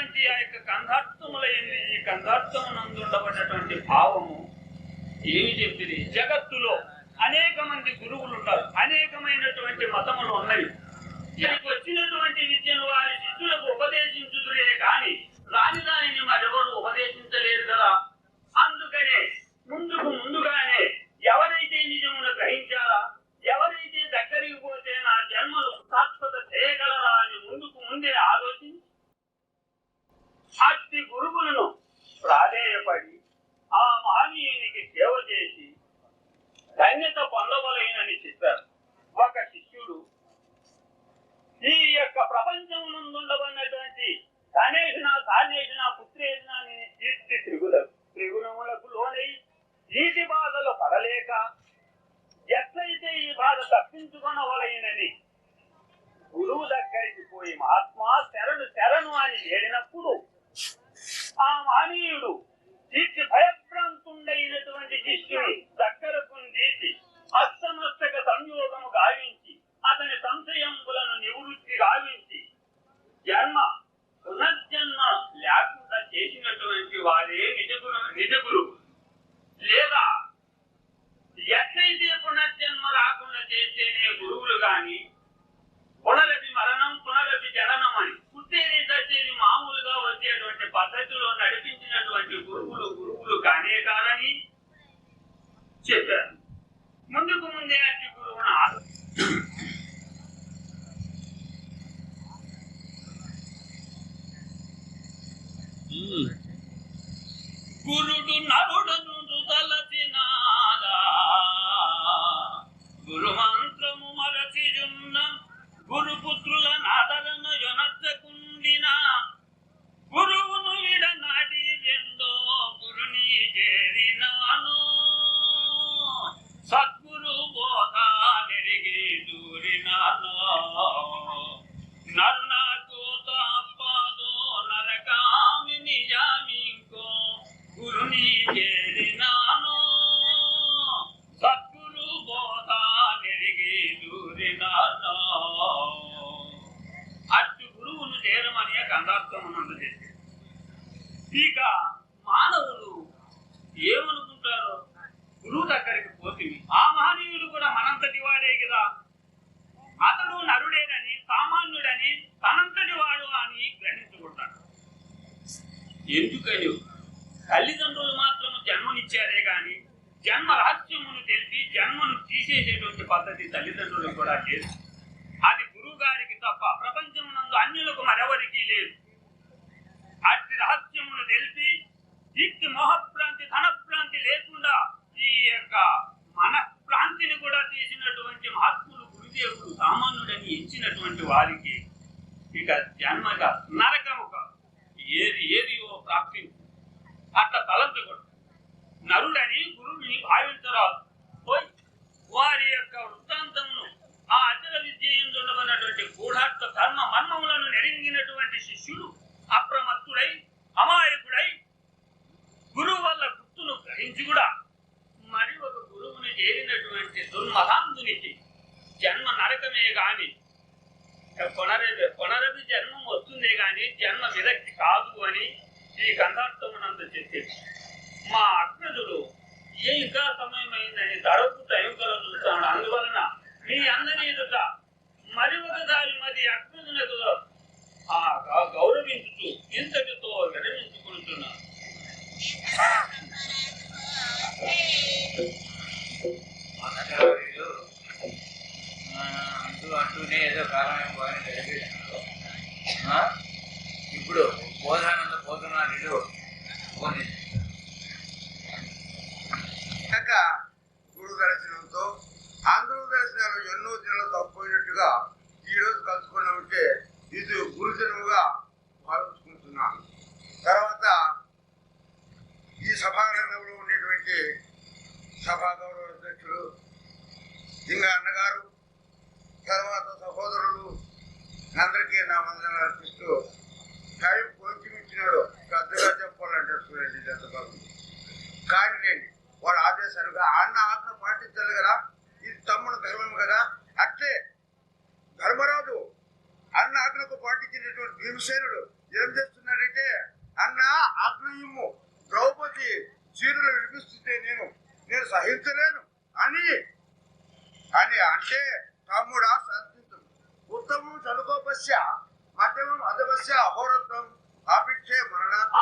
ఉండబడినటువంటి ఆ యొక్క కంధార్థములైంది ఈ కంధార్థమునందుండబడినటువంటి భావము ఏమి చెప్పింది? జగత్తులో అనేక మంది గురువులు ఉన్నారు. అనేకమైనటువంటి మతములు ఉన్నాయి వచ్చినటువంటి విద్యను ధన్యత పొందవలైనని కానీ పునరపి మరణం పునరపి జననం అని పుట్టేది చచ్చేది మామూలుగా వచ్చేటువంటి పద్ధతిలో నడిపించినటువంటి గురువులు గురువులు కానే కాదని చెప్పారు. ముందుకు ముందే అట్టి గురువును ఆలో- hmm. చేరమని అందజేసింది ఇక మానవులు ఏమనుకుంటారో గురువు దగ్గరికి పోతుంది ఆ మహనీయుడు కూడా మనంతటి వాడే కదా. అతడు నరుడేనని సామాన్యుడని తనంతటి వాడు అని గ్రహించుకుంటాడు. ఎందుకని? తల్లిదండ్రులు మాత్రం జన్మనిచ్చారే కాని జన్మ రహస్యమును తెలిసి జన్మను తీసేసేటువంటి పద్ధతి తల్లిదండ్రులు కూడా లేదు. సామాన్యుడని ఎంచినటువంటి వారికి ఇక జన్మగా నరకముగా ఏది ఏది ప్రాప్తి? అట్లా తలంచకూడదు. నరుడని గురువుని భావించరాదు. పోయి వారి యొక్క వృత్తాంతమును ఆ అచల విద్య ఉండబడినటువంటి గూఢార్థ ధర్మ మర్మములను నెరింగినటువంటి శిష్యుడు అప్రమత్తుడై అమాయకుడై గురువు వల్ల గుర్తును గ్రహించి కూడా మరి ఒక గురువుని చేరినటువంటి దుర్మహాంధునికి జన్మ నరకమే గాని పునరపి పునరపి జన్మం వస్తుందే గాని జన్మ విరక్తి కాదు అని ఈ గంధార్థమునందు చెప్పేది. మా అగ్రజుడు ఏ ఇంకా సమయం అయిందని తడవకు టైం కల చూస్తాడు. అందువలన మీ అందరి ఎదుట మరి ఒకసారి మరి అగ్రజునకు ఆ గ- గౌరవించుతూ ఇంతటితో విరమించుకుంటున్నా వీళ్ళు, ఆ, ఎంత కాండిడేట్ వాళ్ళ ఆదేశాలుగా అన్న ఆజ్ఞ పాటించాలి కదా. ఇది తమ్ముడు ధర్మం కదా. అట్లే ధర్మరాజు అన్న ఆజ్ఞకు పాటించినటువంటి భీమసేనుడు ఏం చేస్తున్నాడంటే అన్న ఆగ్నేయము ద్రౌపది చీరలు వినిపిస్తుంటే నేను నేను సహించలేను అని అని అంటే తమ్ముడా సంతు ఉత్తమం చదువుకోపస్య మధ్యమం అధవస్య అహోరత్వం ఆపిచ్చే మరణాత్మ.